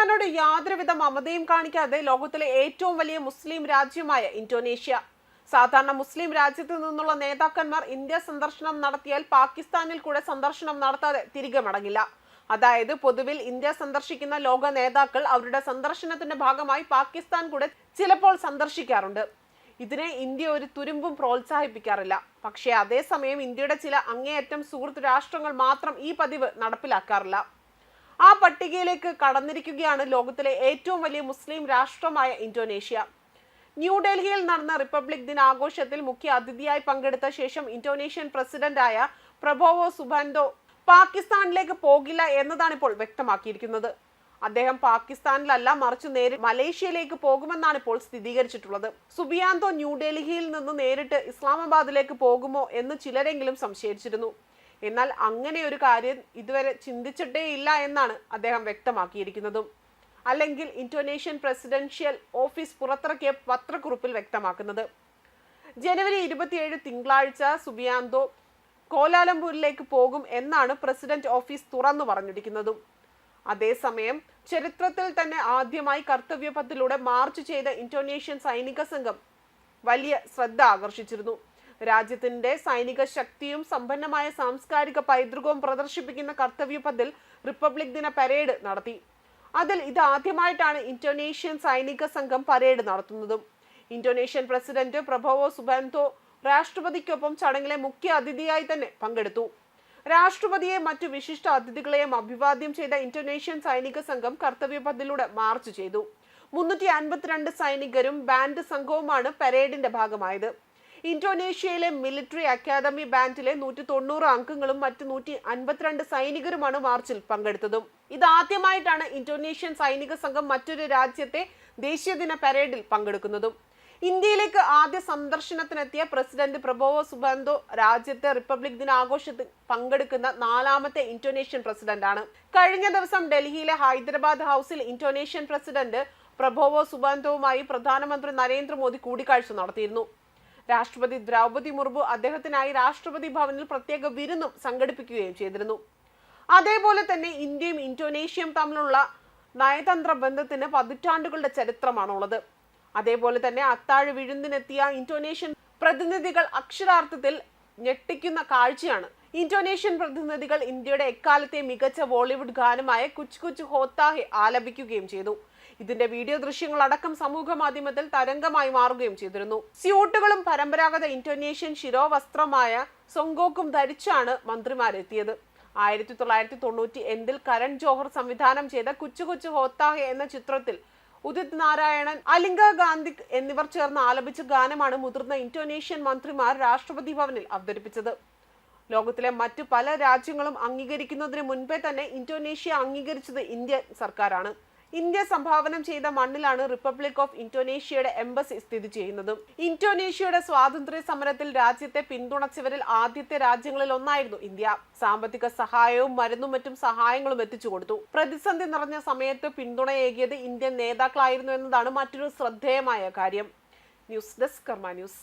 പാകിസ്ഥാനോട് യാതൊരുവിധ മമതയും കാണിക്കാതെ ലോകത്തിലെ ഏറ്റവും വലിയ മുസ്ലിം രാജ്യമായ ഇന്തോനേഷ്യ. സാധാരണ മുസ്ലിം രാജ്യത്തു നിന്നുള്ള നേതാക്കന്മാർ ഇന്ത്യ സന്ദർശനം നടത്തിയാൽ പാകിസ്ഥാനിൽ കൂടെ സന്ദർശനം നടത്താതെ തിരികെ മടങ്ങില്ല. അതായത് പൊതുവിൽ ഇന്ത്യ സന്ദർശിക്കുന്ന ലോക നേതാക്കൾ അവരുടെ സന്ദർശനത്തിന്റെ ഭാഗമായി പാകിസ്ഥാൻ കൂടെ ചിലപ്പോൾ സന്ദർശിക്കാറുണ്ട്. ഇതിനെ ഇന്ത്യ ഒരു തുരുമ്പും പ്രോത്സാഹിപ്പിക്കാറില്ല. പക്ഷേ അതേസമയം ഇന്ത്യയുടെ ചില അങ്ങേയറ്റം സുഹൃത്ത് രാഷ്ട്രങ്ങൾ മാത്രം ഈ പതിവ് നടപ്പിലാക്കാറില്ല. ആ പട്ടികയിലേക്ക് കടന്നിരിക്കുകയാണ് ലോകത്തിലെ ഏറ്റവും വലിയ മുസ്ലിം രാഷ്ട്രമായ ഇന്തോനേഷ്യ. ന്യൂഡൽഹിയിൽ നടന്ന റിപ്പബ്ലിക് ദിനാഘോഷത്തിൽ മുഖ്യ അതിഥിയായി പങ്കെടുത്ത ശേഷം ഇന്തോനേഷ്യൻ പ്രസിഡന്റായ പ്രഭോവോ സുബാൻഡോ പാകിസ്ഥാനിലേക്ക് പോകില്ല എന്നതാണ് ഇപ്പോൾ വ്യക്തമാക്കിയിരിക്കുന്നത്. അദ്ദേഹം പാകിസ്ഥാനിലല്ല മറിച്ച് നേരെ മലേഷ്യയിലേക്ക് പോകുമെന്നാണ് ഇപ്പോൾ സ്ഥിരീകരിച്ചിട്ടുള്ളത്. സുബിയാന്തോ ന്യൂഡൽഹിയിൽ നിന്ന് നേരിട്ട് ഇസ്ലാമാബാദിലേക്ക് പോകുമോ എന്ന് ചിലരെങ്കിലും സംശയിച്ചിരുന്നു. എന്നാൽ അങ്ങനെ ഒരു കാര്യം ഇതുവരെ ചിന്തിച്ചിട്ടേ ഇല്ല എന്നാണ് അദ്ദേഹം വ്യക്തമാക്കിയിരിക്കുന്നതും. അല്ലെങ്കിൽ ഇന്തോനേഷ്യൻ പ്രസിഡൻഷ്യൽ ഓഫീസ് പുറത്തിറക്കിയ പത്രക്കുറിപ്പിൽ വ്യക്തമാക്കുന്നത്. ജനുവരി ഇരുപത്തിയേഴ് തിങ്കളാഴ്ച സുബിയാന്തോ കോലാലംപൂരിലേക്ക് പോകും എന്നാണ് പ്രസിഡന്റ് ഓഫീസ് തുറന്നു പറഞ്ഞിരിക്കുന്നതും. അതേസമയം ചരിത്രത്തിൽ തന്നെ ആദ്യമായി കർത്തവ്യപഥത്തിലൂടെ മാർച്ച് ചെയ്ത ഇന്തോനേഷ്യൻ സൈനിക സംഘം വലിയ ശ്രദ്ധ ആകർഷിച്ചിരുന്നു. രാജ്യത്തിന്റെ സൈനിക ശക്തിയും സമ്പന്നമായ സാംസ്കാരിക പൈതൃകവും പ്രദർശിപ്പിക്കുന്ന കർത്തവ്യപഥിൽ റിപ്പബ്ലിക് ദിന പരേഡ് നടത്തി. അതിൽ ഇത് ആദ്യമായിട്ടാണ് ഇന്തോനേഷ്യൻ സൈനിക സംഘം പരേഡ് നടത്തുന്നതും. ഇന്തോനേഷ്യൻ പ്രസിഡന്റ് പ്രഭവോ സുബാന്തോ രാഷ്ട്രപതിക്കൊപ്പം ചടങ്ങിലെ മുഖ്യ അതിഥിയായി തന്നെ പങ്കെടുത്തു. രാഷ്ട്രപതിയെ മറ്റു വിശിഷ്ട അതിഥികളെയും അഭിവാദ്യം ചെയ്ത ഇന്തോനേഷ്യൻ സൈനിക സംഘം കർത്തവ്യപഥിലൂടെ മാർച്ച് ചെയ്തു. മുന്നൂറ്റി അൻപത്തിരണ്ട് സൈനികരും ബാൻഡ് സംഘവുമാണ് പരേഡിന്റെ ഭാഗമായത്. ഇന്തോനേഷ്യയിലെ മിലിറ്ററി അക്കാദമി ബാൻഡിലെ നൂറ്റി തൊണ്ണൂറ് അംഗങ്ങളും മറ്റ് നൂറ്റി അൻപത്തിരണ്ട് സൈനികരുമാണ് മാർച്ചിൽ പങ്കെടുത്തതും. ഇതാദ്യമായിട്ടാണ് ഇന്തോനേഷ്യൻ സൈനിക സംഘം മറ്റൊരു രാജ്യത്തെ ദേശീയദിന പരേഡിൽ പങ്കെടുക്കുന്നതും. ഇന്ത്യയിലേക്ക് ആദ്യ സന്ദർശനത്തിനെത്തിയ പ്രസിഡന്റ് പ്രബോവോ സുബാന്തോ രാജ്യത്തെ റിപ്പബ്ലിക് ദിന ആഘോഷത്തിൽ പങ്കെടുക്കുന്ന നാലാമത്തെ ഇന്തോനേഷ്യൻ പ്രസിഡന്റാണ്. കഴിഞ്ഞ ദിവസം ഡൽഹിയിലെ ഹൈദരാബാദ് ഹൗസിൽ ഇന്തോനേഷ്യൻ പ്രസിഡന്റ് പ്രബോവോ സുബാന്തോവുമായി പ്രധാനമന്ത്രി നരേന്ദ്രമോദി കൂടിക്കാഴ്ച നടത്തിയിരുന്നു. രാഷ്ട്രപതി ദ്രൗപതി മുർമു അദ്ദേഹത്തിനായി രാഷ്ട്രപതി ഭവനിൽ പ്രത്യേക വിരുന്നും സംഘടിപ്പിക്കുകയും ചെയ്തിരുന്നു. അതേപോലെ തന്നെ ഇന്ത്യയും ഇന്തോനേഷ്യയും തമ്മിലുള്ള നയതന്ത്ര ബന്ധത്തിന് പതിറ്റാണ്ടുകളുടെ ചരിത്രമാണുള്ളത്. അതേപോലെ തന്നെ അത്താഴ് വിഴുന്നിനെത്തിയ ഇന്തോനേഷ്യൻ പ്രതിനിധികൾ അക്ഷരാർത്ഥത്തിൽ ഞെട്ടിക്കുന്ന കാഴ്ചയാണ് ഇന്തോനേഷ്യൻ പ്രതിനിധികൾ ഇന്ത്യയുടെ എക്കാലത്തെ മികച്ച ബോളിവുഡ് ഗാനമായ കുച്ച് കുച്ച് ഹോത്താഹെ ആലപിക്കുകയും ചെയ്തു. ഇതിന്റെ വീഡിയോ ദൃശ്യങ്ങൾ അടക്കം സമൂഹ മാധ്യമത്തിൽ തരംഗമായി മാറുകയും ചെയ്തിരുന്നു. സ്യൂട്ടുകളും പരമ്പരാഗത ഇന്തോനേഷ്യൻ ശിരോവസ്ത്രമായ സൊങ്കോക്കും ധരിച്ചാണ് മന്ത്രിമാരെത്തിയത്. ആയിരത്തി തൊള്ളായിരത്തി തൊണ്ണൂറ്റി എന്തിൽ കരൺ ജോഹർ സംവിധാനം ചെയ്ത കുച്ചു കുച്ചു ഹോത്താഹെ എന്ന ചിത്രത്തിൽ ഉദിത് നാരായണൻ അലിംഗ ഗാന്ധി എന്നിവർ ചേർന്ന് ആലപിച്ച ഗാനമാണ് മുതിർന്ന ഇന്തോനേഷ്യൻ മന്ത്രിമാർ രാഷ്ട്രപതി ഭവനിൽ അവതരിപ്പിച്ചത്. ലോകത്തിലെ മറ്റു പല രാജ്യങ്ങളും അംഗീകരിക്കുന്നതിന് മുൻപേ തന്നെ ഇന്തോനേഷ്യ അംഗീകരിച്ചത് ഇന്ത്യൻ സർക്കാരാണ്. ഇന്ത്യ സംഭാവന ചെയ്ത മണ്ണിലാണ് റിപ്പബ്ലിക് ഓഫ് ഇന്തോനേഷ്യയുടെ എംബസി സ്ഥിതി ചെയ്യുന്നത്. ഇന്തോനേഷ്യയുടെ സ്വാതന്ത്ര്യ സമരത്തിൽ രാജ്യത്തെ പിന്തുണച്ചവരിൽ ആദ്യത്തെ രാജ്യങ്ങളിൽ ഒന്നായിരുന്നു ഇന്ത്യ. സാമ്പത്തിക സഹായവും മരുന്നും മറ്റും സഹായങ്ങളും എത്തിച്ചു കൊടുത്തു. പ്രതിസന്ധി നിറഞ്ഞ സമയത്ത് പിന്തുണയേകിയത് ഇന്ത്യൻ നേതാക്കളായിരുന്നു എന്നതാണ് മറ്റൊരു ശ്രദ്ധേയമായ കാര്യം. News desk Karma news.